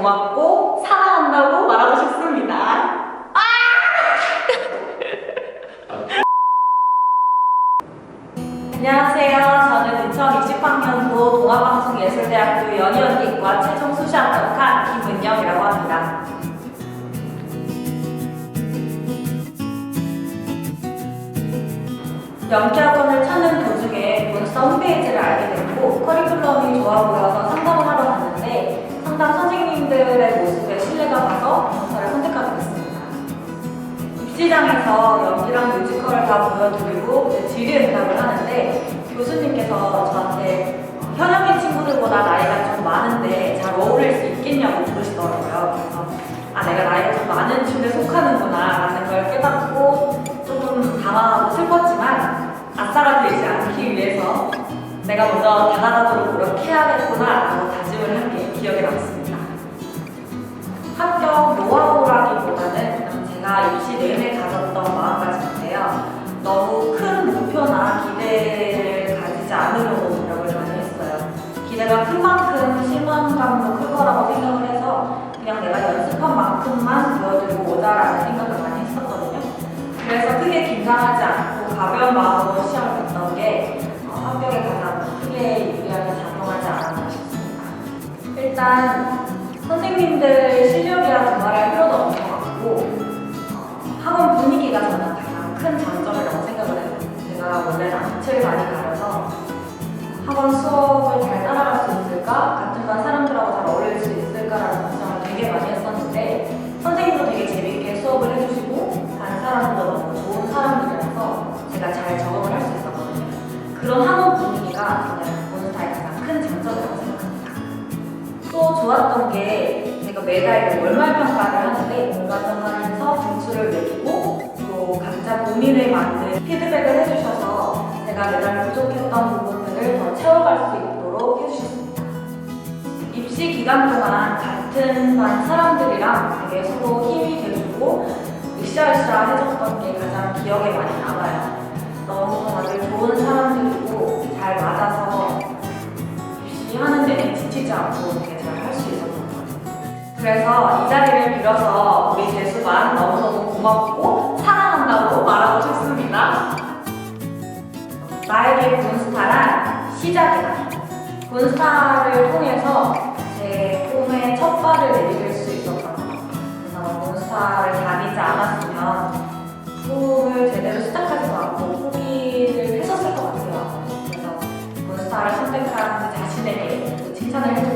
고맙고 사랑한다고 말하고 싶습니다. 아! 안녕하세요. 저는 2020학년도 동아방송예술대학교 연희연기과 최종 수시 합격한 김은영이라고 합니다. 연기학원을 찾는 도중에 본사 홈페이지를 알게 됐고 커리큘럼이 좋아 보여 모습에 신뢰가 가서 본사를 선택하게 됐습니다. 입시장에서 연기랑 뮤지컬을 다 보여드리고 질의응답을 하는데 교수님께서 저한테 현역인 친구들보다 나이가 좀 많은데 잘 어울릴 수 있겠냐고 물으시더라고요. 그래서 아 내가 나이가 좀 많은 층에 속하는구나 라는 걸 깨닫고 조금 당황하고 슬펐지만 아싸가 되지 않기 위해서 내가 먼저 다가가도록 노력해야겠구나 라고 다짐을 기억 가졌던 마음가짐인데요. 너무 큰 목표나 기대를 가지지 않으려고 노력을 많이 했어요. 기대가 큰 만큼 실망감도 클 거라고 생각을 해서 그냥 내가 연습한 만큼만 보여드리고 오자라는 생각을 많이 했었거든요. 그래서 크게 긴장하지 않고 가벼운 마음으로 시험을 봤던 게 어, 합격에 가장 크게 유리하게 작용하지 않았나 싶습니다. 일단 선생님들 실력이라 두말할 필요도 같고 낯을 많이 가려서 학원 수업을 잘 따라갈 수 있을까? 같은 반 사람들하고 잘 어울릴 수 있을까라는 걱정을 되게 많이 했었는데 선생님도 되게 재밌게 수업을 해주시고 다른 사람들도 너무 좋은 사람들이라서 제가 잘 적응을 할 수 있었거든요. 그런 학원 분위기가 저는 몬스타의 가장 큰 장점이라고 생각합니다. 또 좋았던 게 제가 매달 월말 평가를 하는데 월말 평가를 해서 점수를 매기고 또 각자 본인에 맞는 피드백을 해주셔서 제가 매달 부족했던 부분들을 더 채워갈 수 있도록 해주셨습니다. 입시 기간 동안 같은 반 사람들이랑 되게 서로 힘이 돼주고 으쌰으쌰 해줬던 게 가장 기억에 많이 남아요. 너무 다들 좋은 사람들이고 잘 맞아서 입시 하는 데는 지치지 않고 되게 잘 할 수 있었던 것 같아요. 그래서 이 자리를 빌어서 우리 재수반 너무너무 고맙고 나에게 본스타란 시작이다. 본스타를 통해서 제 꿈에 첫 발을 내디딜 수 있었던 것. 그래서 본스타를 다니지 않았으면 꿈을 제대로 시작하지도 않고 포기를 했었을 것 같아요. 그래서 본스타를 선택한 그 자신에게 또 칭찬을 해주고